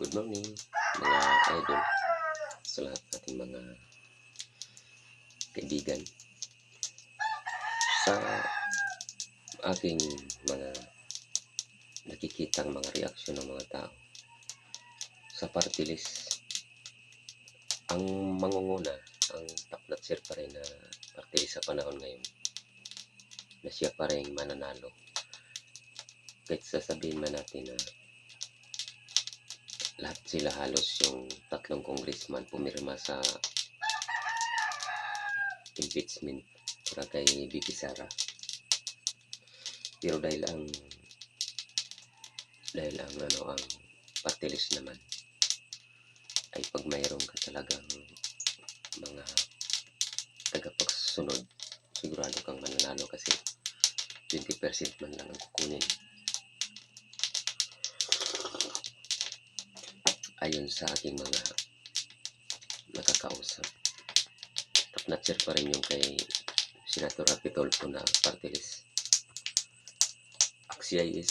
Good morning mga idol sa lahat nating mga kaibigan. Sa aking mga nakikitang mga reaksyon ng mga tao sa party list, ang mangunguna, ang top notcher pa rin na party list sa panahon ngayon na siya pa rin mananalo. Kahit sasabihin man natin na lahat sila halos yung tatlong congressman pumirma sa impeachment para kay BP Sara. Pero dahil ang dahil ang ano ang party naman ay pag mayroon ka talagang mga tagapagsunod sigurado kang mananalo kasi 20% man lang ang kukunin ayon sa aking mga nakakausap. Top notcher pa rin yung kay Senator Rapi Tolfo na party list. Aksya is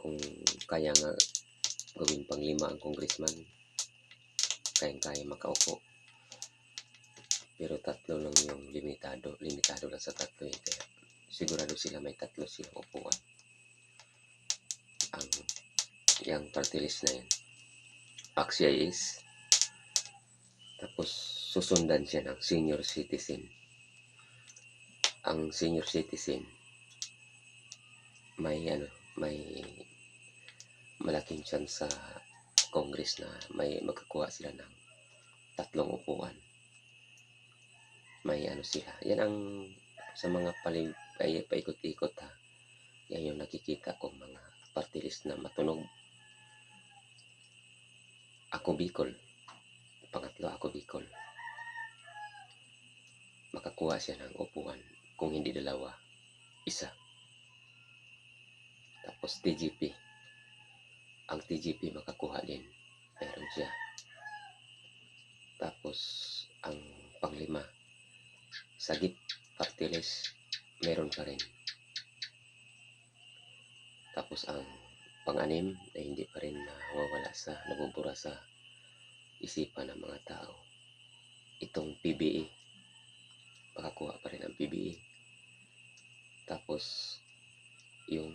kung kaya nga gawin pang lima ang congressman, kayang-kaya makaupo. Pero tatlo lang yung limitado. Limitado lang sa tatlo eh. Kaya sigurado sila may tatlo silang upuan. Yung party list na yan. Aksya is tapos susundan siya ng senior citizen. Ang senior citizen may ano, may malaking chance sa Congress na may magkakuha sila ng tatlong upuan. May ano sila. Yan ang sa mga palim, ay, paikot-ikot ha. Yan yung nakikita kong mga party list na matunog ako Bicol. Pangatlo ako Bicol. Makakuha siya ng upuan. Kung hindi dalawa, isa. Tapos TGP. Ang TGP makakuha din. Meron siya. Tapos ang panglima, sagip party list, meron pa rin. Tapos ang pang-anim na hindi pa rin nawawala sa nabubura sa isipan ng mga tao. Itong PBE. Makakuha pa rin ang PBE. Tapos yung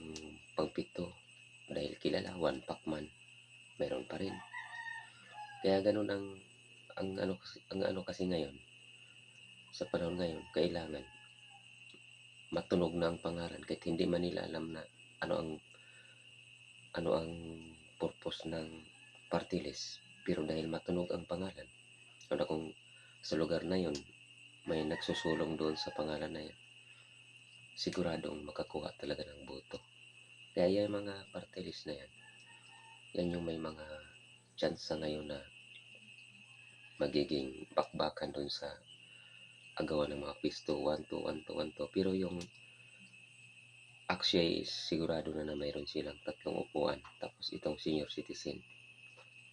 pangpito dahil kilala one Pacman meron pa rin. Kaya ganun ang ang ano ang ano kasi ngayon sa panahon ngayon kailangan matunog na ang pangalan kahit hindi man nila alam na ano ang ano ang purpose ng party list pero dahil matunog ang pangalan ano kung sa lugar na yon may nagsusulong doon sa pangalan na yan siguradong makakuha talaga ng boto kaya yung mga party list na yan yan yung may mga chance ngayon na magiging bakbakan doon sa agawan ng mga pisto 1 2 1 2 1 2 pero yung Aksya is sigurado na na mayroon silang tatlong upuan. Tapos itong senior citizen,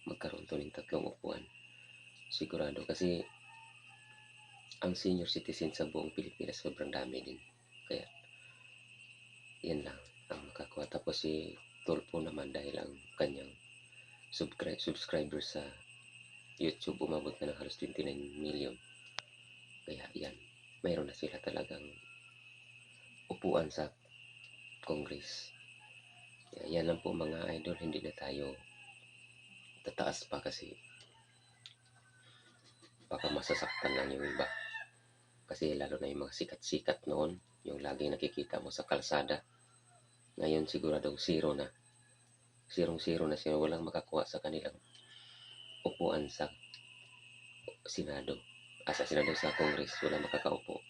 magkaroon to ng tatlong upuan. Sigurado kasi ang senior citizen sa buong Pilipinas sobrang dami din. Kaya yan lang ang makakuha. Tapos si Tulpo naman dahil ang kanyang subscribe, subscriber sa YouTube umabot na ng halos 29 million. Kaya yan, mayroon na sila talagang upuan sa Congress. Kaya yan lang po mga idol, hindi na tayo tataas pa kasi baka masasaktan lang yung iba. Kasi lalo na yung mga sikat-sikat noon, yung laging nakikita mo sa kalsada. Ngayon siguradong zero na. Zero-zero na sila. Walang makakuha sa kanilang upuan sa Senado. Ah, sa Senado sa Congress. Walang makakaupo.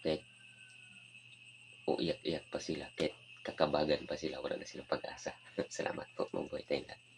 Kahit uiyak-iyak pa sila kahit kakabagan pa sila wala na silang pag-asa salamat po mabuhay tayong lahat